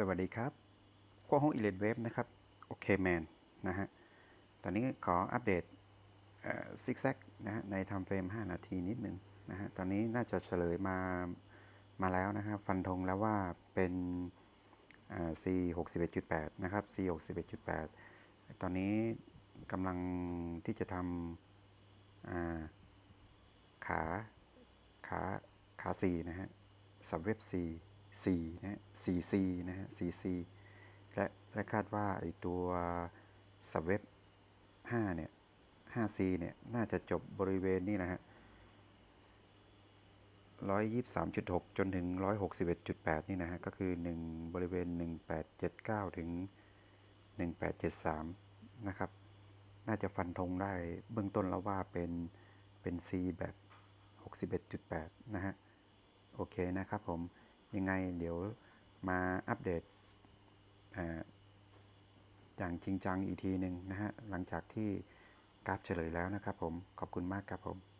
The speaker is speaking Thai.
สวัสดีครับขั้วห้องอิเลดเวฟนะครับ โอเคแมนนะฮะ ตอนนี้ขออัปเดตซิกแซกนะฮะ ในทำเฟรม 5 นาทีนิดหนึ่งนะฮะ ตอนนี้น่าจะเฉลยมา มาแล้วนะครับฟันธงแล้วว่าเป็น C 61.8 นะครับ C 61.8 ตอนนี้กำลังที่จะทำขา ขา ขา C นะฮะ สับเว็บ C 4นะฮะ 4C นะฮะ 4C และและคาดว่าไอตัวสับเว็บ5เนี่ย 5C เนี่ย น่าจะจบบริเวณนี้นะฮะ 123.6 จนถึง 161.8 นี่นะฮะ ก็คือ 1 บริเวณ 1879 ถึง 1873 นะครับ น่าจะฟันธงได้เบื้องต้นแล้วว่าเป็นเป็น C แบบ 61.8 นะฮะ โอเคนะครับผม ยังไงเดี๋ยวมาอัปเดตอย่างจริงจังอีกทีหนึ่งนะฮะหลังจากที่กราฟเฉลยแล้วนะครับผม ขอบคุณมากครับผม